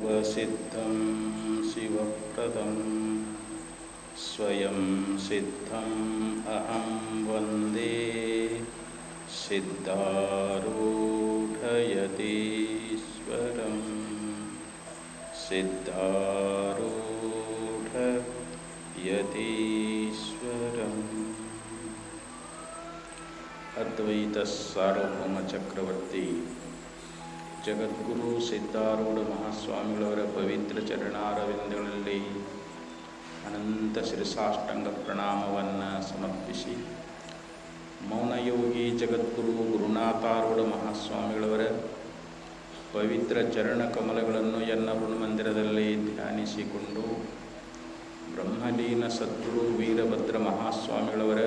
सिद्धं शिवप्रदं स्वयं सिद्धम् अहं वन्दे। सिद्धारूढयतीश्वरं। सिद्धारूढयतीश्वरम्। अद्वैतसार्वभौमचक्रवर्ती ಜಗದ್ಗುರು ಸಿದ್ಧಾರೂಢ ಮಹಾಸ್ವಾಮಿಗಳವರ ಪವಿತ್ರ ಚರಣಾರವಿಂದಗಳಲ್ಲಿ ಅನಂತ ಶಿರಸಾಷ್ಟಾಂಗ ಪ್ರಣಾಮವನ್ನು ಸಮರ್ಪಿಸಿ, ಮೌನಯೋಗಿ ಜಗದ್ಗುರು ಗುರುನಾಥಾರೂಢ ಮಹಾಸ್ವಾಮಿಗಳವರ ಪವಿತ್ರ ಚರಣ ಕಮಲಗಳನ್ನು ಎನ್ನ ಮಂದಿರದಲ್ಲಿ ಧ್ಯಾನಿಸಿಕೊಂಡು, ಬ್ರಹ್ಮಲೀನ ಸದ್ಗುರು ವೀರಭದ್ರ ಮಹಾಸ್ವಾಮಿಗಳವರ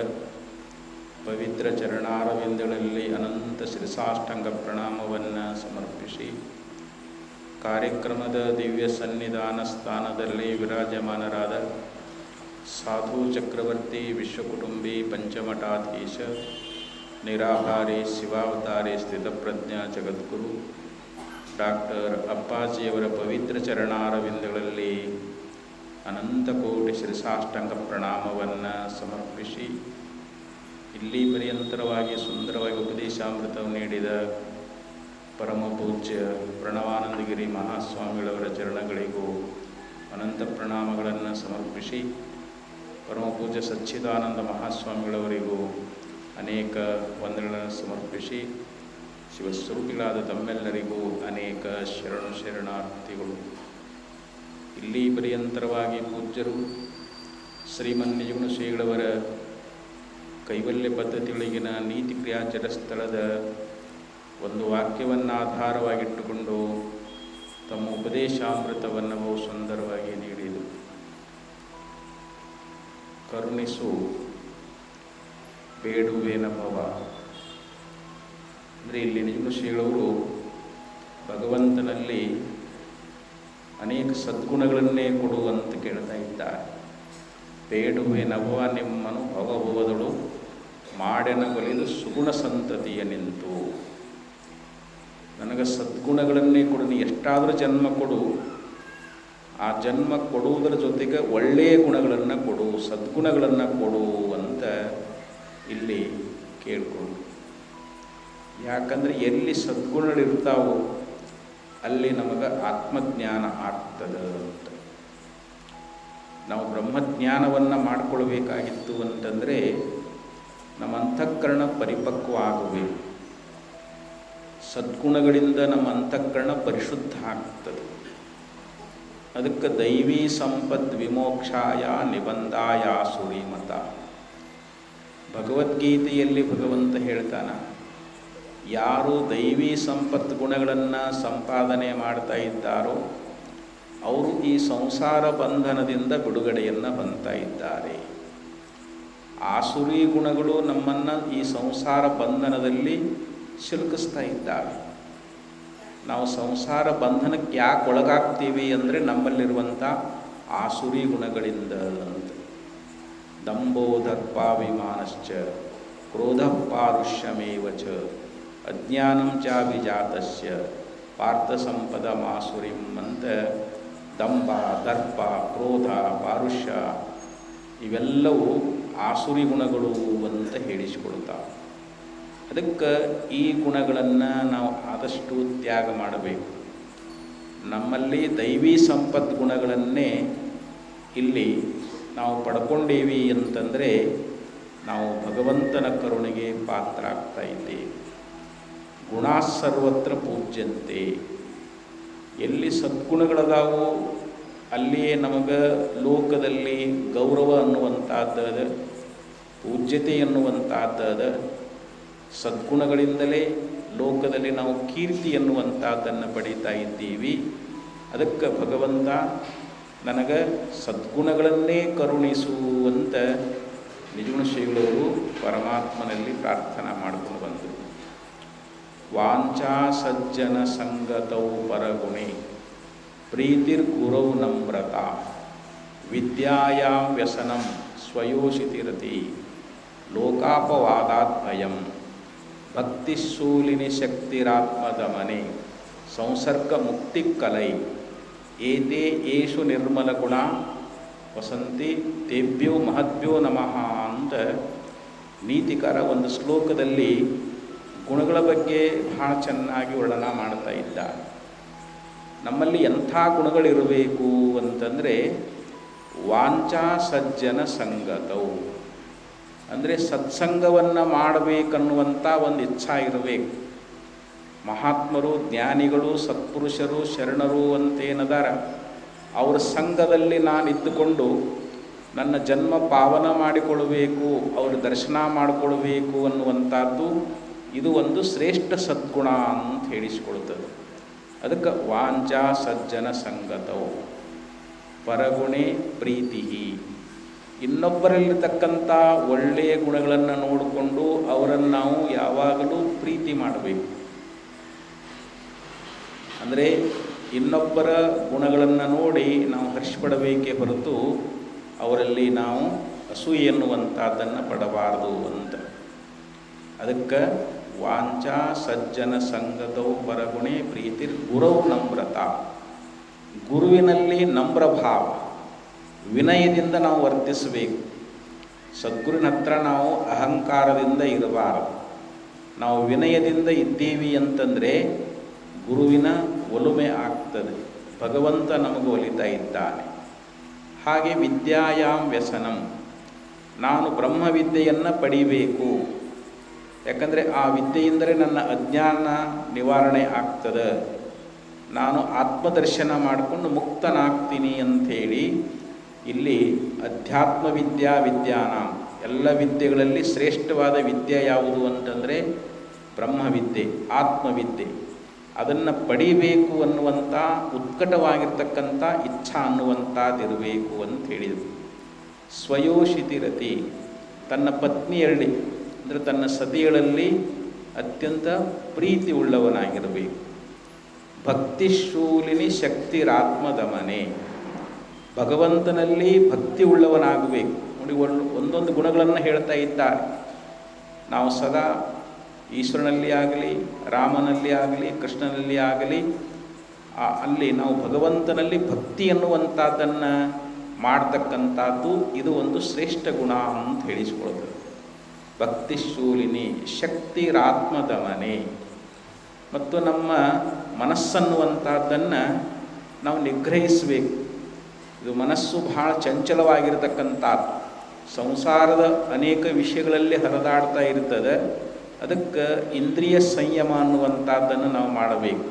ಪವಿತ್ರ ಚರಣಾರವಿಂದಗಳಲ್ಲಿ ಅನಂತ ಶಿರಸಾಷ್ಟಾಂಗ ಪ್ರಣಾಮವನ್ನು ಸಮರ್ಪಿಸಿ. ಕಾರ್ಯಕ್ರಮದ ದಿವ್ಯ ಸನ್ನಿಧಾನ ಸ್ಥಾನದಲ್ಲಿ ವಿರಾಜಮಾನರಾದ ಸಾಧು ಚಕ್ರವರ್ತಿ ವಿಶ್ವಕುಟುಂಬಿ ಪಂಚಮಠಾಧೀಶ, ನಿರಾಹಾರಿ ಶಿವಾವತಾರಿ ಸ್ಥಿತಪ್ರಜ್ಞಾ ಜಗದ್ಗುರು, ಡಾಕ್ಟರ್ ಅಪ್ಪಾಜಿಯವರ ಪವಿತ್ರ ಚರಣಾರವಿಂದಗಳಲ್ಲಿ ಅನಂತ ಕೋಟಿ ಶಿರಸಾಷ್ಟಂಗ ಪ್ರಣಾಮವನ್ನು ಸಮರ್ಪಿಸಿ. ಇಲ್ಲಿ ಪರ್ಯಂತರವಾಗಿ ಸುಂದರವಾಗಿ ಉಪದೇಶಾಮೃತವನ್ನು ನೀಡಿದ ಪರಮ ಪೂಜ್ಯ ಪ್ರಣವಾನಂದಗಿರಿ ಮಹಾಸ್ವಾಮಿಗಳವರ ಚರಣಗಳಿಗೂ ಅನಂತ ಪ್ರಣಾಮಗಳನ್ನು ಸಮರ್ಪಿಸಿ ಪರಮ ಪೂಜ್ಯ ಸಚ್ಚಿದಾನಂದ ಮಹಾಸ್ವಾಮಿಗಳವರಿಗೂ ಅನೇಕ ವಂದನೆಗಳನ್ನು ಸಮರ್ಪಿಸಿ ಶಿವಸ್ವರೂಪಿಗಳಾದ ತಮ್ಮೆಲ್ಲರಿಗೂ ಅನೇಕ ಶರಣು ಶರಣಾರ್ಥಿಗಳು. ಇಲ್ಲಿ ಪರ್ಯಂತರವಾಗಿ ಪೂಜ್ಯರು ಶ್ರೀಮನ್ಯಗುಣ ಶ್ರೀಗಳವರ ಕೈವಲ್ಯ ಪದ್ಧತಿಗಳಿಗಿನ ನೀತಿ ಕ್ರಿಯಾಚರ ಸ್ಥಳದ ಒಂದು ವಾಕ್ಯವನ್ನು ಆಧಾರವಾಗಿಟ್ಟುಕೊಂಡು ತಮ್ಮ ಉಪದೇಶಾಮೃತವನ್ನು ಬಹು ಸುಂದರವಾಗಿ ನೀಡಿದರು. ಕರುಣಿಸು ಬೇಡುವೇನ ಭವ ಅಂದರೆ ಇಲ್ಲಿ ನಿಜಗುಣ ಶ್ರೀಗಳವರು ಭಗವಂತನಲ್ಲಿ ಅನೇಕ ಸದ್ಗುಣಗಳನ್ನೇ ಕೊಡುವಂತ ಕೇಳ್ತಾ ಇದ್ದಾರೆ. ಬೇಡುವೆನವ ನಿಮ್ಮನು ಭವಭವದಳು. ಮಾಡೆನ ಸುಗುಣ ಸಂತತಿಯ ನಿಂತು. ನನಗೆ ಸದ್ಗುಣಗಳನ್ನೇ ಕೊಡು, ನೀ ಎಷ್ಟಾದರೂ ಜನ್ಮ ಕೊಡು. ಆ ಜನ್ಮ ಕೊಡುವುದರ ಜೊತೆಗೆ ಒಳ್ಳೆಯ ಗುಣಗಳನ್ನು ಕೊಡು, ಸದ್ಗುಣಗಳನ್ನು ಕೊಡು ಅಂತ ಇಲ್ಲಿ ಕೇಳಿಕೊಂಡು. ಯಾಕಂದರೆ ಎಲ್ಲಿ ಸದ್ಗುಣಗಳಿರ್ತಾವೋ ಅಲ್ಲಿ ನಮಗೆ ಆತ್ಮಜ್ಞಾನ ಆಗ್ತದೆ ಅಂತ. ನಾವು ಬ್ರಹ್ಮಜ್ಞಾನವನ್ನು ಮಾಡಿಕೊಳ್ಬೇಕಾಗಿತ್ತು ಅಂತಂದರೆ ನಮ್ಮ ಅಂತಃಕರಣ ಪರಿಪಕ್ವ ಆಗಬೇಕು ಸದ್ಗುಣಗಳಿಂದ ನಮ್ಮ ಅಂತಃಕರಣ ಪರಿಶುದ್ಧ ಆಗ್ತದೆ ಅದಕ್ಕೆ ದೈವೀ ಸಂಪದ್ ವಿಮೋಕ್ಷಾಯ ನಿಬಂಧಾಯ ಸುರಿಮತ. ಭಗವದ್ಗೀತೆಯಲ್ಲಿ ಭಗವಂತ ಹೇಳ್ತಾನ, ಯಾರು ದೈವೀ ಸಂಪತ್ ಗುಣಗಳನ್ನು ಸಂಪಾದನೆ ಮಾಡ್ತಾ ಇದ್ದಾರೋ, ಅವರು ಈ ಸಂಸಾರ ಬಂಧನದಿಂದ ಬಿಡುಗಡೆಯನ್ನು ಬಂತಾ ಇದ್ದಾರೆ. ಆಸುರಿ ಗುಣಗಳು ನಮ್ಮನ್ನು ಈ ಸಂಸಾರ ಬಂಧನದಲ್ಲಿ ಸಿಲುಕಿಸ್ತಾ ಇದ್ದಾವೆ. ನಾವು ಸಂಸಾರ ಬಂಧನಕ್ಕೆ ಯಾಕೆ ಒಳಗಾಗ್ತೀವಿ ಅಂದರೆ ನಮ್ಮಲ್ಲಿರುವಂಥ ಆಸುರಿ ಗುಣಗಳಿಂದ ಅಂತ. ದಂಭೋ ದರ್ಪಾಭಿಮಾನಶ್ಚ, ಕ್ರೋಧ ಪಾರುಷ್ಯಮೇವ ಚ, ಅಜ್ಞಾನಂ ಚಾಭಿಜಾತಸ್ಯ ಪಾರ್ಥ ಸಂಪದ ಮಾಸುರಿಂ ಅಂತ ದಂಬ ದರ್ಪ, ಕ್ರೋಧ, ಪಾರುಷ್ಯ ಇವೆಲ್ಲವೂ ಆಸುರಿ ಗುಣಗಳು ಅಂತ ಹೇಳಿಸಿಕೊಳ್ತಾವೆ ಅದಕ್ಕೆ ಈ ಗುಣಗಳನ್ನು ನಾವು ಆದಷ್ಟು ತ್ಯಾಗ ಮಾಡಬೇಕು. ನಮ್ಮಲ್ಲಿ ದೈವಿ ಸಂಪತ್ ಗುಣಗಳನ್ನೇ ಇಲ್ಲಿ ನಾವು ಪಡ್ಕೊಂಡೇವಿ ಅಂತಂದರೆ ನಾವು ಭಗವಂತನ ಕರುಣೆಗೆ ಪಾತ್ರ ಆಗ್ತಾ ಇದ್ದೇವೆ. ಗುಣ ಸರ್ವತ್ರ ಪೂಜ್ಯಂತೆ. ಎಲ್ಲಿ ಸದ್ಗುಣಗಳದಾವೋ ಅಲ್ಲಿಯೇ ನಮಗೆ ಲೋಕದಲ್ಲಿ ಗೌರವ ಅನ್ನುವಂಥದ್ದು ಪೂಜ್ಯತೆ ಎನ್ನುವಂಥದ್ದದ ಸದ್ಗುಣಗಳಿಂದಲೇ ಲೋಕದಲ್ಲಿ ನಾವು ಕೀರ್ತಿ ಎನ್ನುವಂಥದ್ದನ್ನು ಪಡೀತಾ ಇದ್ದೀವಿ. ಅದಕ್ಕೆ ಭಗವಂತ ನನಗೆ ಸದ್ಗುಣಗಳನ್ನೇ ಕರುಣಿಸುವಂತ ನಿಜಗುಣ ಶ್ರೀಗಳವರು ಪರಮಾತ್ಮನಲ್ಲಿ ಪ್ರಾರ್ಥನಾ ಮಾಡಿಕೊಂಡು ಬಂದರು. ವಾಂಚಾ ಸಜ್ಜನ ಸಂಗತೌ ಪರಗುಣೆ ಪ್ರೀತಿರ್ಗುರೌ ನಮ್ರತ, ವಿದ್ಯಾಯಾಂ ವ್ಯಸನಂ ಸ್ವಯೋಷಿತಿರತಿ. ಲೋಕಾಪವಾದಾತ್ ಭಯಂ ಭಕ್ತಿಶೂಲಿನಿ ಶಕ್ತಿರಾತ್ಮದಮನೆ. ಸಂಸರ್ಗ ಮುಕ್ತಿ ಕಲೈ. ಏತೆ ಏಷು ನಿರ್ಮಲ ಗುಣ. ವಸಂತಿ ತೇಭ್ಯೋ ಮಹದ್ಭ್ಯೋ ನಮಃ ಅಂತ ನೀತಿಕರ ಒಂದು ಶ್ಲೋಕದಲ್ಲಿ ಗುಣಗಳ ಬಗ್ಗೆ ಬಹಳ ಚೆನ್ನಾಗಿ ವರ್ಣನ ಮಾಡ್ತಾ ಇದ್ದ. ನಮ್ಮಲ್ಲಿ ಎಂಥ ಗುಣಗಳಿರಬೇಕು ಅಂತಂದರೆ ವಾಂಚಾ ಸಜ್ಜನ ಸಂಗತವು ಅಂದರೆ ಸತ್ಸಂಗವನ್ನು ಮಾಡಬೇಕನ್ನುವಂಥ ಒಂದು ಇಚ್ಛಾ ಇರಬೇಕು. ಮಹಾತ್ಮರು, ಜ್ಞಾನಿಗಳು, ಸತ್ಪುರುಷರು, ಶರಣರು ಅಂತೇನದಾರ ಅವರ ಸಂಘದಲ್ಲಿ ನಾನು ಇದ್ದುಕೊಂಡು ನನ್ನ ಜನ್ಮ ಪಾವನ ಮಾಡಿಕೊಳ್ಳಬೇಕು ಅವ್ರ ದರ್ಶನ ಮಾಡಿಕೊಳ್ಬೇಕು ಅನ್ನುವಂಥದ್ದು ಇದು ಒಂದು ಶ್ರೇಷ್ಠ ಸದ್ಗುಣ ಅಂತ ಹೇಳಿಸಿಕೊಳ್ತದೆ ಅದಕ್ಕೆ ವಾಂಚಾ ಸಜ್ಜನ ಸಂಗತವು ಪರಗುಣೆ ಪ್ರೀತಿ ಇನ್ನೊಬ್ಬರಲ್ಲಿರ್ತಕ್ಕಂಥ ಒಳ್ಳೆಯ ಗುಣಗಳನ್ನು ನೋಡಿಕೊಂಡು ಅವರನ್ನು ನಾವು ಯಾವಾಗಲೂ ಪ್ರೀತಿ ಮಾಡಬೇಕು. ಅಂದರೆ ಇನ್ನೊಬ್ಬರ ಗುಣಗಳನ್ನು ನೋಡಿ ನಾವು ಹರ್ಷಪಡಬೇಕೇ ಹೊರತು ಅವರಲ್ಲಿ ನಾವು ಅಸೂಯೆ ಎನ್ನುವಂಥದ್ದನ್ನು ಪಡಬಾರದು ಅಂತ. ಅದಕ್ಕೆ ವಾಂಚಾ ಸಜ್ಜನ ಸಂಗತವು ಪರಗುಣೆ ಪ್ರೀತಿರ್ ಗುರವು ನಮ್ರತ ಗುರುವಿನಲ್ಲಿ ನಮ್ರ ಭಾವ ವಿನಯದಿಂದ ನಾವು ವರ್ತಿಸಬೇಕು. ಸದ್ಗುರುವಿನ ಹತ್ರ ನಾವು ಅಹಂಕಾರದಿಂದ ಇರಬಾರದು. ನಾವು ವಿನಯದಿಂದ ಇದ್ದೀವಿ ಅಂತಂದರೆ ಗುರುವಿನ ಒಲುಮೆ ಆಗ್ತದೆ. ಭಗವಂತ ನಮಗೆ ಒಲಿತಾ ಇದ್ದಾನೆ. ಹಾಗೆ ವಿದ್ಯಾಯಾಮ್ ವ್ಯಸನಂ. ನಾನು ಬ್ರಹ್ಮವಿದ್ಯೆಯನ್ನು ಪಡಿಬೇಕು. ಯಾಕಂದರೆ ಆ ವಿದ್ಯೆಯಿಂದಲೇ ನನ್ನ ಅಜ್ಞಾನ ನಿವಾರಣೆ ಆಗ್ತದೆ. ನಾನು ಆತ್ಮದರ್ಶನ ಮಾಡಿಕೊಂಡು ಮುಕ್ತನಾಗ್ತೀನಿ ಅಂಥೇಳಿ ಇಲ್ಲಿ ಅಧ್ಯಾತ್ಮ ವಿದ್ಯಾ ವಿದ್ಯಾನ ಎಲ್ಲ ವಿದ್ಯೆಗಳಲ್ಲಿ ಶ್ರೇಷ್ಠವಾದ ವಿದ್ಯೆ ಯಾವುದು ಅಂತಂದರೆ ಬ್ರಹ್ಮವಿದ್ಯೆ, ಆತ್ಮವಿದ್ಯೆ. ಅದನ್ನು ಪಡಿಬೇಕು ಅನ್ನುವಂಥ ಉತ್ಕಟವಾಗಿರ್ತಕ್ಕಂಥ ಇಚ್ಛಾ ಅನ್ನುವಂಥದ್ದಿರಬೇಕು ಅಂತ ಹೇಳಿದರು. ಸ್ವಯೋಷಿತಿರತಿ. ತನ್ನ ಪತ್ನಿಯಲ್ಲಿ, ಅಂದರೆ ತನ್ನ ಸತಿಗಳಲ್ಲಿ ಅತ್ಯಂತ ಪ್ರೀತಿ ಉಳ್ಳವನಾಗಿರಬೇಕು ಭಕ್ತಿಶೂಲಿನಿ ಶಕ್ತಿರಾತ್ಮದಮನೆ. ಭಗವಂತನಲ್ಲಿ ಭಕ್ತಿ ಉಳ್ಳವನಾಗಬೇಕು ನೋಡಿ ಒಂದೊಂದು ಗುಣಗಳನ್ನು ಹೇಳ್ತಾ ಇದ್ದಾರೆ. ನಾವು ಸದಾ ಈಶ್ವರನಲ್ಲಿ ಆಗಲಿ, ರಾಮನಲ್ಲಿ ಆಗಲಿ, ಕೃಷ್ಣನಲ್ಲಿ ಆಗಲಿ ಅಲ್ಲಿ ನಾವು ಭಗವಂತನಲ್ಲಿ ಭಕ್ತಿ ಎನ್ನುವಂಥದ್ದನ್ನು ಮಾಡ್ತಕ್ಕಂಥದ್ದು ಇದು ಒಂದು ಶ್ರೇಷ್ಠ ಗುಣ ಅಂತ ಹೇಳಿಸ್ಕೊಳ್ತದೆ ಭಕ್ತಿಶೂಲಿನಿ ಶಕ್ತಿರಾತ್ಮದಮನೆ ಮತ್ತು ನಮ್ಮ ಮನಸ್ಸನ್ನುವಂಥದ್ದನ್ನು ನಾವು ನಿಗ್ರಹಿಸಬೇಕು. ಇದು ಮನಸ್ಸು ಬಹಳ ಚಂಚಲವಾಗಿರತಕ್ಕಂಥದ್ದು ಸಂಸಾರದ ಅನೇಕ ವಿಷಯಗಳಲ್ಲಿ ಹರಿದಾಡ್ತಾ ಇರ್ತದೆ. ಅದಕ್ಕೆ ಇಂದ್ರಿಯ ಸಂಯಮ ಅನ್ನುವಂಥದ್ದನ್ನು ನಾವು ಮಾಡಬೇಕು.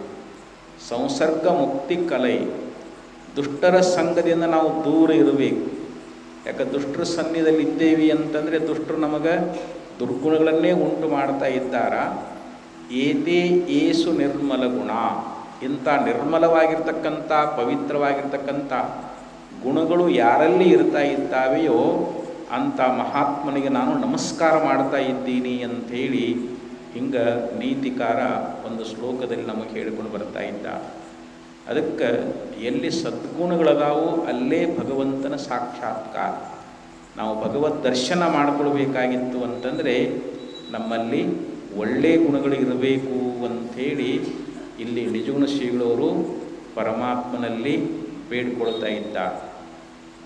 ಸಂಸರ್ಗ ಮುಕ್ತಿ ಕಲೆ. ದುಷ್ಟರ ಸಂಘದಿಂದ ನಾವು ದೂರ ಇರಬೇಕು. ಯಾಕೆ ದುಷ್ಟರ ಸನ್ನಿಧದಲ್ಲಿ ಇದ್ದೇವೆ ಅಂತಂದರೆ ದುಷ್ಟರು ನಮಗೆ ದುರ್ಗುಣಗಳನ್ನೇ ಉಂಟು ಮಾಡ್ತಾ ಇದ್ದಾರ. ಏತೇ ಏಸು ನಿರ್ಮಲ ಗುಣ ಇಂಥ ನಿರ್ಮಲವಾಗಿರ್ತಕ್ಕಂಥ, ಪವಿತ್ರವಾಗಿರ್ತಕ್ಕಂಥ ಗುಣಗಳು ಯಾರಲ್ಲಿ ಇರ್ತಾ ಇದ್ದಾವೆಯೋ ಅಂಥ ಮಹಾತ್ಮನಿಗೆ ನಾನು ನಮಸ್ಕಾರ ಮಾಡ್ತಾ ಇದ್ದೀನಿ ಅಂಥೇಳಿ ಹಿಂಗೆ ನೀತಿಕಾರ ಒಂದು ಶ್ಲೋಕದಲ್ಲಿ ನಮಗೆ ಹೇಳಿಕೊಂಡು ಬರ್ತಾ ಇದ್ದ. ಅದಕ್ಕೆ ಎಲ್ಲಿ ಸದ್ಗುಣಗಳದಾವು ಅಲ್ಲೇ ಭಗವಂತನ ಸಾಕ್ಷಾತ್ಕಾರ. ನಾವು ಭಗವದ್ ದರ್ಶನ ಮಾಡಿಕೊಳ್ಬೇಕಾಗಿತ್ತು ಅಂತಂದರೆ ನಮ್ಮಲ್ಲಿ ಒಳ್ಳೆಯ ಗುಣಗಳು ಇರಬೇಕು ಅಂಥೇಳಿ ಇಲ್ಲಿ ನಿಜಗುಣ ಶ್ರೀಗಳವರು ಪರಮಾತ್ಮನಲ್ಲಿ ಬೇಡಿಕೊಳ್ತಾ ಇದ್ದ.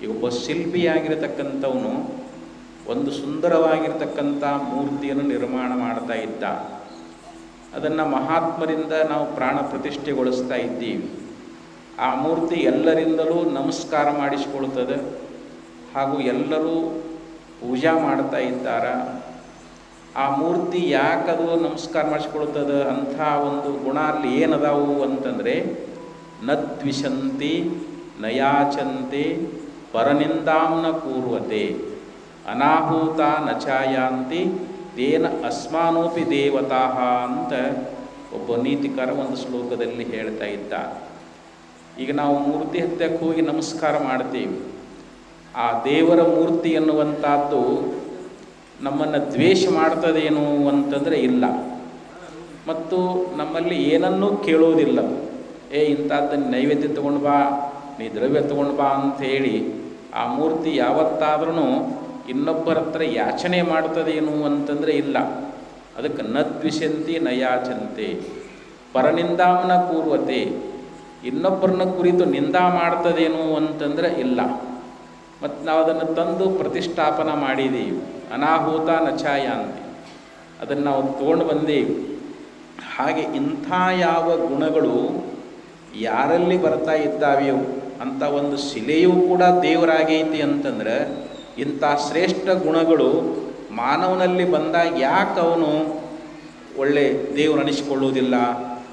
ಈ ಒಬ್ಬ ಶಿಲ್ಪಿಯಾಗಿರತಕ್ಕಂಥವನು ಒಂದು ಸುಂದರವಾಗಿರ್ತಕ್ಕಂಥ ಮೂರ್ತಿಯನ್ನು ನಿರ್ಮಾಣ ಮಾಡ್ತಾ ಇದ್ದ. ಅದನ್ನು ಮಹಾತ್ಮರಿಂದ ನಾವು ಪ್ರಾಣ ಪ್ರತಿಷ್ಠೆಗೊಳಿಸ್ತಾ ಇದ್ದೀವಿ. ಆ ಮೂರ್ತಿ ಎಲ್ಲರಿಂದಲೂ ನಮಸ್ಕಾರ ಮಾಡಿಸಿಕೊಳ್ತದೆ. ಹಾಗೂ ಎಲ್ಲರೂ ಪೂಜಾ ಮಾಡ್ತಾ ಇದ್ದಾರ. ಆ ಮೂರ್ತಿ ಯಾಕದು ನಮಸ್ಕಾರ ಮಾಡಿಸ್ಕೊಳ್ತದೆ? ಅಂಥ ಒಂದು ಗುಣ ಅಲ್ಲಿ ಏನದಾವು ಅಂತಂದರೆ, ನದ್ವಿಶಂತಿ, ನಯಾಚಂತೆ ಪರನಿಂದಾಂನ ಕೂರ್ವತೆ ಅನಾಹೂತ ನಚಾಯಾಂತಿ ತೇನ ಅಸ್ಮಾನೋಪಿ ದೇವತಾ ಅಂತ ಒಬ್ಬ ನೀತಿಕರ ಒಂದು ಶ್ಲೋಕದಲ್ಲಿ ಹೇಳ್ತಾ ಇದ್ದ ಈಗ ನಾವು ಮೂರ್ತಿ ಹತ್ಯಕ್ಕೆ ಹೋಗಿ ನಮಸ್ಕಾರ ಮಾಡ್ತೀವಿ. ಆ ದೇವರ ಮೂರ್ತಿ ಎನ್ನುವಂಥದ್ದು ನಮ್ಮನ್ನು ದ್ವೇಷ ಮಾಡ್ತದೇನು ಅಂತಂದರೆ ಇಲ್ಲ. ಮತ್ತು ನಮ್ಮಲ್ಲಿ ಏನನ್ನೂ ಕೇಳೋದಿಲ್ಲ. ಏ, ಇಂಥದ್ದನ್ನು ನೈವೇದ್ಯ ತೊಗೊಂಡು ಬಾ, ನೀ ದ್ರವ್ಯ ತೊಗೊಂಡು ಬಾ ಅಂಥೇಳಿ ಆ ಮೂರ್ತಿ ಯಾವತ್ತಾದ್ರೂ ಇನ್ನೊಬ್ಬರ ಹತ್ರ ಯಾಚನೆ ಮಾಡ್ತದೇನು ಅಂತಂದರೆ ಇಲ್ಲ. ಅದಕ್ಕೆ ನ ದ್ವಿಷಂತಿ ನ ಯಾಚಂತೆ ಪರನಿಂದಾಮನ ಕೂರ್ವತೆ, ಇನ್ನೊಬ್ಬರನ್ನ ಕುರಿತು ನಿಂದಾ ಮಾಡ್ತದೇನು ಅಂತಂದರೆ ಇಲ್ಲ. ಮತ್ತು ನಾವು ಅದನ್ನು ತಂದು ಪ್ರತಿಷ್ಠಾಪನ ಮಾಡಿದ್ದೀವಿ ಅನಾಹುತ ನಚಾಯಾಂತಿ ಅದನ್ನು ನಾವು ತೊಗೊಂಡು ಬಂದೀವಿ. ಹಾಗೆ ಇಂಥ ಯಾವ ಗುಣಗಳು ಯಾರಲ್ಲಿ ಬರ್ತಾ ಇದ್ದಾವೆಯೋ ಅಂಥ ಒಂದು ಶಿಲೆಯೂ ಕೂಡ ದೇವರಾಗೈತಿ ಅಂತಂದ್ರೆ ಇಂಥ ಶ್ರೇಷ್ಠ ಗುಣಗಳು ಮಾನವನಲ್ಲಿ ಬಂದಾಗ ಯಾಕೆ ಅವನು ಒಳ್ಳೆ ದೇವರು ಅನಿಸಿಕೊಳ್ಳುವುದಿಲ್ಲ?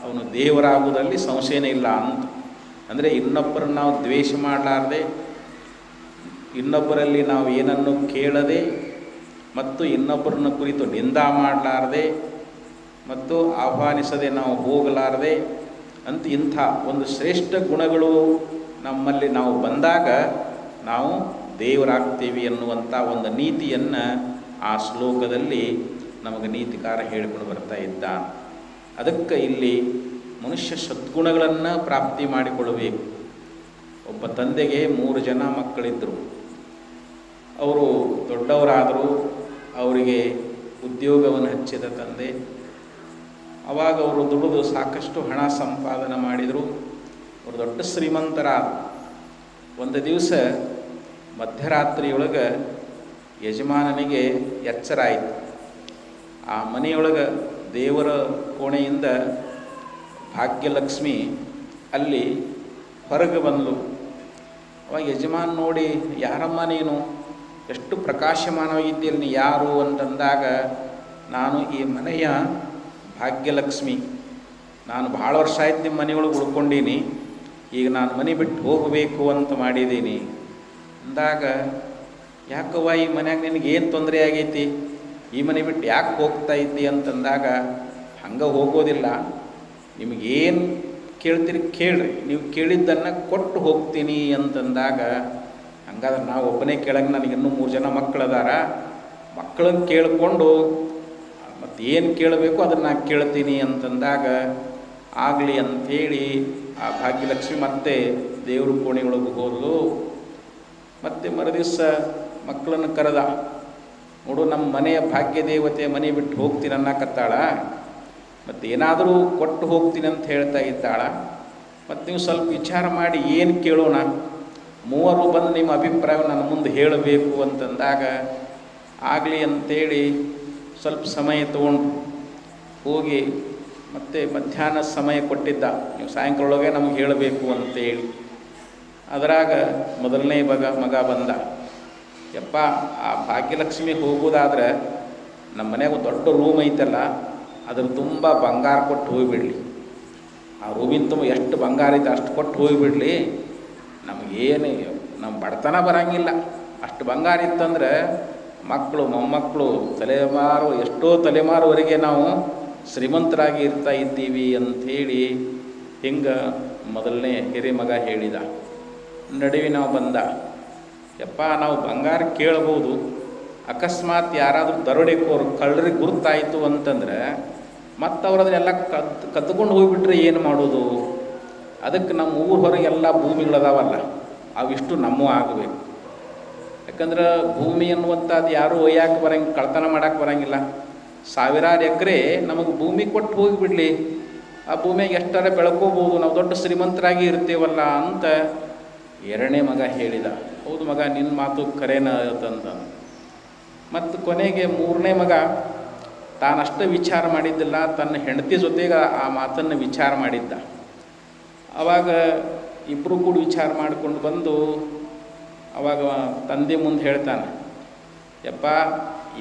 ಅವನು ದೇವರಾಗುವುದರಲ್ಲಿ ಸಂಶಯನೇ ಇಲ್ಲ ಅಂತ. ಅಂದರೆ ಇನ್ನೊಬ್ಬರನ್ನು ನಾವು ದ್ವೇಷ ಮಾಡಲಾರ್ದೆ, ಇನ್ನೊಬ್ಬರಲ್ಲಿ ನಾವು ಏನನ್ನು ಕೇಳದೆ ಮತ್ತು ಇನ್ನೊಬ್ಬರನ್ನ ಕುರಿತು ನಿಂದ ಮಾಡಲಾರ್ದೆ ಮತ್ತು ಆಹ್ವಾನಿಸದೆ ನಾವು ಹೋಗಲಾರದೆ ಅಂತ ಇಂಥ ಒಂದು ಶ್ರೇಷ್ಠ ಗುಣಗಳು ನಮ್ಮಲ್ಲಿ ನಾವು ಬಂದಾಗ ನಾವು ದೇವರಾಗ್ತೀವಿ ಎನ್ನುವಂಥ ಒಂದು ನೀತಿಯನ್ನು ಆ ಶ್ಲೋಕದಲ್ಲಿ ನಮಗೆ ನೀತಿಕಾರ ಹೇಳಿಕೊಂಡು ಬರ್ತಾ ಇದ್ದ ಅದಕ್ಕೆ ಇಲ್ಲಿ ಮನುಷ್ಯ ಸದ್ಗುಣಗಳನ್ನು ಪ್ರಾಪ್ತಿ ಮಾಡಿಕೊಳ್ಳಬೇಕು. ಒಬ್ಬ ತಂದೆಗೆ ಮೂರು ಜನ ಮಕ್ಕಳಿದ್ದರು ಅವರು ದೊಡ್ಡವರಾದರೂ, ಅವರಿಗೆ ಉದ್ಯೋಗವನ್ನು ಹಚ್ಚಿದ ತಂದೆ. ಅವಾಗ ಅವರು ದುಡಿದು ಸಾಕಷ್ಟು ಹಣ ಸಂಪಾದನೆ ಮಾಡಿದರು. ಅವರು ದೊಡ್ಡ ಶ್ರೀಮಂತರ ಒಂದು ದಿವಸ ಮಧ್ಯರಾತ್ರಿಯೊಳಗೆ ಯಜಮಾನನಿಗೆ ಎಚ್ಚರ ಆಯಿತು ಆ ಮನೆಯೊಳಗೆ ದೇವರ ಕೋಣೆಯಿಂದ ಭಾಗ್ಯಲಕ್ಷ್ಮಿ ಅಲ್ಲಿ ಹೊರಗೆ ಬಂದಳು ಅವಾಗ ಯಜಮಾನ್ ನೋಡಿ, ಯಾರಮ್ಮ ನೀನು? ಎಷ್ಟು ಪ್ರಕಾಶಮಾನವಾಗಿದ್ದೀರಿ? ನೀ ಯಾರು? ಅಂತಂದಾಗ, ನಾನು ಈ ಮನೆಯ ಭಾಗ್ಯಲಕ್ಷ್ಮಿ. ನಾನು ಭಾಳ ವರ್ಷ ಆಯ್ತು ನಿಮ್ಮ ಮನೆಯೊಳಗೆ ಉಳ್ಕೊಂಡೀನಿ ಈಗ ನಾನು ಮನೆ ಬಿಟ್ಟು ಹೋಗಬೇಕು ಅಂತ ಮಾಡಿದ್ದೀನಿ. ಅಂದಾಗ ಯಾಕವ್ವ ಈ ಮನ್ಯಾಗ ನಿನಗೇನು ತೊಂದರೆ ಆಗೈತಿ? ಈ ಮನೆ ಬಿಟ್ಟು ಯಾಕೆ ಹೋಗ್ತಾ ಇದ್ದಿ ಅಂತಂದಾಗ ಹಂಗೆ ಹೋಗೋದಿಲ್ಲ. ನಿಮಗೇನು ಕೇಳ್ತೀರಿ ಕೇಳ್ರಿ. ನೀವು ಕೇಳಿದ್ದನ್ನು ಕೊಟ್ಟು ಹೋಗ್ತೀನಿ ಅಂತಂದಾಗ ಹಂಗಾದ್ರೆ ನಾವು ಒಬ್ಬನೇ ಕೇಳಂಗೆ ನನಗೆ ಇನ್ನೂ ಮೂರು ಜನ ಮಕ್ಕಳದಾರ. ಮಕ್ಕಳನ್ನು ಕೇಳಿಕೊಂಡು ಮತ್ತೇನು ಕೇಳಬೇಕು ಅದನ್ನು ನಾನು ಕೇಳ್ತೀನಿ ಅಂತಂದಾಗ ಆಗಲಿ ಅಂಥೇಳಿ ಆ ಭಾಗ್ಯಲಕ್ಷ್ಮಿ ಮತ್ತೆ ದೇವ್ರ ಕೋಣೆಯೊಳಗೆ ಹೋದಳು. ಮತ್ತೆ ಮರುದಿವಸ ಮಕ್ಕಳನ್ನು ಕರೆದ, ನೋಡು ನಮ್ಮ ಮನೆಯ ಭಾಗ್ಯ ದೇವತೆ ಮನೆ ಬಿಟ್ಟು ಹೋಗ್ತೀನಿ ಅನ್ನಕತ್ತಾಳ ಮತ್ತು ಏನಾದರೂ ಕೊಟ್ಟು ಹೋಗ್ತೀನಿ ಅಂತ ಹೇಳ್ತಾ ಇದ್ದಾಳ. ಮತ್ತು ನೀವು ಸ್ವಲ್ಪ ವಿಚಾರ ಮಾಡಿ ಏನು ಕೇಳೋಣ? ಮೂವರು ಬಂದು ನಿಮ್ಮ ಅಭಿಪ್ರಾಯ ನನ್ನ ಮುಂದೆ ಹೇಳಬೇಕು ಅಂತಂದಾಗ, ಆಗಲಿ ಅಂತೇಳಿ ಸ್ವಲ್ಪ ಸಮಯ ತಗೊಂಡು ಹೋಗಿ ಮತ್ತೆ ಮಧ್ಯಾಹ್ನ ಸಮಯ ಕೊಟ್ಟಿದ್ದ. ನೀವು ಸಾಯಂಕಾಲೊಳಗೆ ನಮಗೆ ಹೇಳಬೇಕು ಅಂತೇಳಿ ಅದರಾಗ ಮೊದಲನೇ ಮಗ ಮಗ ಬಂದ. ಯಪ್ಪ, ಆ ಭಾಗ್ಯಲಕ್ಷ್ಮಿ ಹೋಗೋದಾದ್ರೆ ನಮ್ಮ ಮನೆಯಾಗ ದೊಡ್ಡ ರೂಮ್ ಐತಲ್ಲ, ಅದ್ರ ತುಂಬ ಬಂಗಾರ ಕೊಟ್ಟು ಹೋಗಿಬಿಡಲಿ. ಆ ರೂಮಿನ ತುಂಬ ಎಷ್ಟು ಬಂಗಾರ ಐತೆ ಅಷ್ಟು ಕೊಟ್ಟು ಹೋಗಿಬಿಡಲಿ. ನಮಗೇನು ನಮ್ಮ ಬಡತನ ಬರಂಗಿಲ್ಲ. ಅಷ್ಟು ಬಂಗಾರ ಇತ್ತಂದರೆ ಮಕ್ಕಳು, ಮೊಮ್ಮಕ್ಕಳು ತಲೆಮಾರು, ಎಷ್ಟೋ ತಲೆಮಾರುವರೆಗೆ ನಾವು ಶ್ರೀಮಂತರಾಗಿ ಇರ್ತಾ ಇದ್ದೀವಿ ಅಂಥೇಳಿ ಹಿಂಗೆ ಮೊದಲನೇ ಹಿರಿಮಗ ಹೇಳಿದ. ನಡುವೆ ನಾವು ಬಂದ. ಯಪ್ಪ, ನಾವು ಬಂಗಾರ ಕೇಳ್ಬೋದು. ಅಕಸ್ಮಾತ್ ಯಾರಾದರೂ ದರೋಡೆಕೋರು ಕಳ್ಳರಿಗೆ ಗುರುತಾಯಿತು ಅಂತಂದ್ರೆ ಮತ್ತು ಅವ್ರು ಅದನ್ನೆಲ್ಲ ಕತ್ ಕದ್ಕೊಂಡು ಹೋಗಿಬಿಟ್ರೆ ಏನು ಮಾಡೋದು? ಅದಕ್ಕೆ ನಮ್ಮ ಊರ ಹೊರಗೆಲ್ಲ ಭೂಮಿಗಳದಾವಲ್ಲ, ಅವಿಷ್ಟು ನಮ್ಮ ಆಗಬೇಕು. ಯಾಕಂದ್ರೆ ಭೂಮಿ ಅನ್ನುವಂಥದ್ದು ಯಾರೂ ಒಯ್ಯಾಕೆ ಬರಂಗ ಕಳ್ತನ ಮಾಡಕ್ಕೆ ಬರಂಗಿಲ್ಲ. ಸಾವಿರಾರು ಎಕರೆ ನಮಗೆ ಭೂಮಿ ಕೊಟ್ಟು ಹೋಗಿಬಿಡಲಿ ಆ ಭೂಮಿಗೆ ಎಷ್ಟರ ಬೆಳ್ಕೋಬೋದು, ನಾವು ದೊಡ್ಡ ಶ್ರೀಮಂತರಾಗಿ ಇರ್ತೇವಲ್ಲ ಅಂತ ಎರಡನೇ ಮಗ ಹೇಳಿದ. ಹೌದು ಮಗ ನಿನ್ನ ಮಾತು ಕರೆನ ಅಂತಂದ. ಮತ್ತು ಕೊನೆಗೆ ಮೂರನೇ ಮಗ, ತಾನಷ್ಟು ವಿಚಾರ ಮಾಡಿದ್ದಿಲ್ಲ, ತನ್ನ ಹೆಂಡತಿ ಜೊತೆಗೆ ಆ ಮಾತನ್ನು ವಿಚಾರ ಮಾಡಿದ್ದ. ಆವಾಗ ಇಬ್ಬರು ಕೂಡ ವಿಚಾರ ಮಾಡಿಕೊಂಡು ಬಂದು ಅವಾಗ ತಂದೆ ಮುಂದೆ ಹೇಳ್ತಾನೆ, ಯಪ್ಪ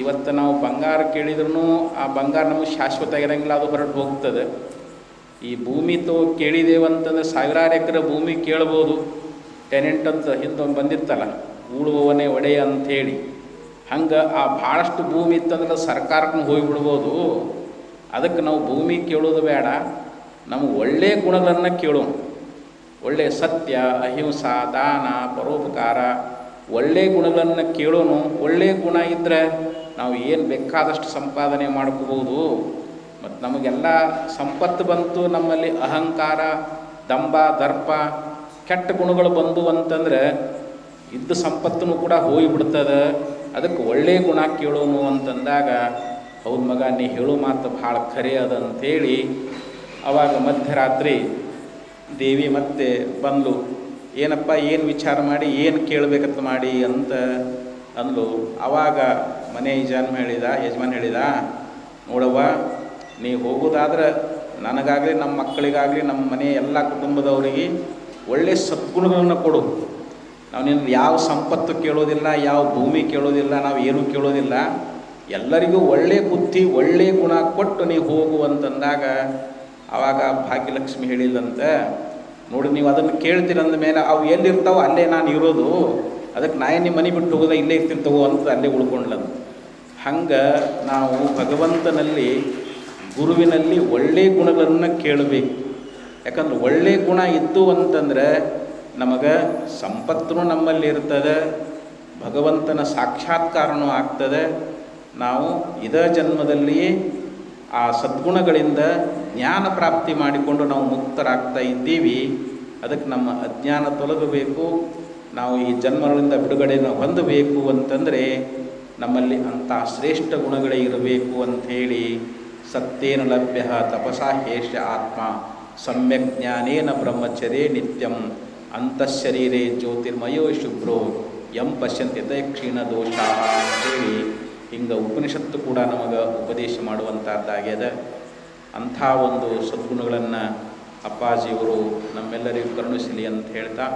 ಇವತ್ತು ನಾವು ಬಂಗಾರ ಕೇಳಿದ್ರೂ ಆ ಬಂಗಾರ ನಮಗೆ ಶಾಶ್ವತ ಇರಂಗಿಲ್ಲ ಅದು ಹೊರಟು ಹೋಗ್ತದೆ. ಈ ಭೂಮಿ ತೋ ಕೇಳಿದೇವಂತಂದ್ರೆ ಸಾವಿರಾರು ಎಕರೆ ಭೂಮಿ ಕೇಳ್ಬೋದು. ಟೆನೆಂಟ್ ಅಂತ ಹಿಂದೊಂದು ಬಂದಿತ್ತಲ್ಲ, ಉಳುವವನೇ ಒಡೆಯ ಅಂಥೇಳಿ. ಹಂಗೆ ಆ ಭಾಳಷ್ಟು ಭೂಮಿ ಇತ್ತಂದ್ರೆ ಸರ್ಕಾರಕ್ಕೂ ಹೋಗಿಬಿಡ್ಬೋದು. ಅದಕ್ಕೆ ನಾವು ಭೂಮಿ ಕೇಳೋದು ಬೇಡ, ನಮ್ಮ ಒಳ್ಳೆಯ ಗುಣಗಳನ್ನು ಕೇಳೋಣ. ಒಳ್ಳೆಯ ಸತ್ಯ, ಅಹಿಂಸಾ, ದಾನ, ಪರೋಪಕಾರ ಒಳ್ಳೆಯ ಗುಣಗಳನ್ನು ಕೇಳೋನು ಒಳ್ಳೆಯ ಗುಣ ಇದ್ದರೆ ನಾವು ಏನು ಬೇಕಾದಷ್ಟು ಸಂಪಾದನೆ ಮಾಡ್ಕೋಬೋದು ಮತ್ತು ನಮಗೆಲ್ಲ ಸಂಪತ್ತು ಬಂತು ನಮ್ಮಲ್ಲಿ ಅಹಂಕಾರ ದಂಬ ದರ್ಪ, ಕೆಟ್ಟ ಗುಣಗಳು ಬಂದು ಅಂತಂದ್ರೆ ಇದ್ದ ಸಂಪತ್ತನ್ನು ಕೂಡ ಹೋಗಿಬಿಡ್ತದೆ. ಅದಕ್ಕೆ ಒಳ್ಳೆಯ ಗುಣ ಕೇಳೋನು ಅಂತಂದಾಗ, ಹೌದು ಮಗ, ನೀ ಹೇಳೋ ಮಾತು ಭಾಳ ಖರೆ ಅದ ಅಂಥೇಳಿ ಅವಾಗ ಮಧ್ಯರಾತ್ರಿ ದೇವಿ ಮತ್ತೆ ಬಂದ್ಲು. ಏನಪ್ಪ, ಏನು ವಿಚಾರ ಮಾಡಿ, ಏನು ಕೇಳಬೇಕಂತ ಮಾಡಿ ಅಂತ ಅಂದ್ಲು. ಆವಾಗ ಮನೆ ಯಜಮಾನ ಹೇಳಿದ, ಯಜಮಾನ್ ಹೇಳಿದ, ನೋಡವ್ವ, ನೀ ಹೋಗೋದಾದ್ರೆ ನನಗಾಗಲಿ, ನಮ್ಮ ಮಕ್ಕಳಿಗಾಗಲಿ, ನಮ್ಮ ಮನೆ ಎಲ್ಲ ಕುಟುಂಬದವರಿಗೆ ಒಳ್ಳೆಯ ಸದ್ಗುಣಗಳನ್ನು ಕೊಡು. ನಾವು ನಿನ್ನ ಯಾವ ಸಂಪತ್ತು ಕೇಳೋದಿಲ್ಲ, ಯಾವ ಭೂಮಿ ಕೇಳೋದಿಲ್ಲ, ನಾವು ಏನೂ ಕೇಳೋದಿಲ್ಲ, ಎಲ್ಲರಿಗೂ ಒಳ್ಳೆಯ ಬುದ್ಧಿ ಒಳ್ಳೆಯ ಗುಣ ಕೊಟ್ಟು ನೀವು ಹೋಗು ಅಂತಂದಾಗ ಆವಾಗ ಭಾಗ್ಯಲಕ್ಷ್ಮಿ ಹೇಳಿಲ್ಲಂತೆ ನೋಡಿ, ನೀವು ಅದನ್ನು ಕೇಳ್ತೀರಂದ ಮೇಲೆ ಅವು ಎಲ್ಲಿರ್ತಾವೋ ಅಲ್ಲೇ ನಾನು ಇರೋದು. ಅದಕ್ಕೆ ನಾಯಿ ನಿಮ್ಮ ಮನೆ ಬಿಟ್ಟು ಹೋಗೋದ, ಇಲ್ಲೇ ಇರ್ತೀನಿ ತಗೋ ಅಂತ ಅಲ್ಲೇ ಉಳ್ಕೊಂಡ್ಲಂತ ಹಂಗೆ ನಾವು ಭಗವಂತನಲ್ಲಿ, ಗುರುವಿನಲ್ಲಿ ಒಳ್ಳೆಯ ಗುಣಗಳನ್ನು ಕೇಳಬೇಕು. ಯಾಕಂದ್ರೆ ಒಳ್ಳೆ ಗುಣ ಇತ್ತು ಅಂತಂದ್ರೆ ನಮಗೆ ಸಂಪತ್ತು ನಮ್ಮಲ್ಲಿ ಇರ್ತದೆ, ಭಗವಂತನ ಸಾಕ್ಷಾತ್ಕಾರನೂ ಆಗ್ತದೆ. ನಾವು ಇದ ಜನ್ಮದಲ್ಲಿಯೇ ಆ ಸದ್ಗುಣಗಳಿಂದ ಜ್ಞಾನ ಪ್ರಾಪ್ತಿ ಮಾಡಿಕೊಂಡು ನಾವು ಮುಕ್ತರಾಗ್ತಾ ಇದ್ದೀವಿ. ಅದಕ್ಕೆ ನಮ್ಮ ಅಜ್ಞಾನ ತೊಲಗಬೇಕು. ನಾವು ಈ ಜನ್ಮಗಳಿಂದ ಬಿಡುಗಡೆಯನ್ನು ಹೊಂದಬೇಕು ಅಂತಂದರೆ ನಮ್ಮಲ್ಲಿ ಅಂಥ ಶ್ರೇಷ್ಠ ಗುಣಗಳೇ ಇರಬೇಕು ಅಂಥೇಳಿ ಸತ್ಯೇನ ಲಭ್ಯ ತಪಸಾ ಹೇಷ ಆತ್ಮ. ಸಮ್ಯಕ್ ಜ್ಞಾನೇನ ಬ್ರಹ್ಮಚರ್ಯೇ ನಿತ್ಯಂ. ಅಂತಃಶರೀರೇ ಜ್ಯೋತಿರ್ಮಯೋ ಶುಭ್ರೋ. ಎಂ ಪಶ್ಯಂತಿ ಕ್ಷೀಣ ದೋಷ ಅಂತೇಳಿ ಹಿಂಗೆ ಉಪನಿಷತ್ತು ಕೂಡ ನಮಗೆ ಉಪದೇಶ ಮಾಡುವಂಥದ್ದಾಗ್ಯದ. ಅಂಥ ಒಂದು ಸದ್ಗುಣಗಳನ್ನು ಅಪ್ಪಾಜಿಯವರು ನಮ್ಮೆಲ್ಲರಿಗೂ ಕರುಣಿಸಲಿ ಅಂತ ಹೇಳ್ತಾ.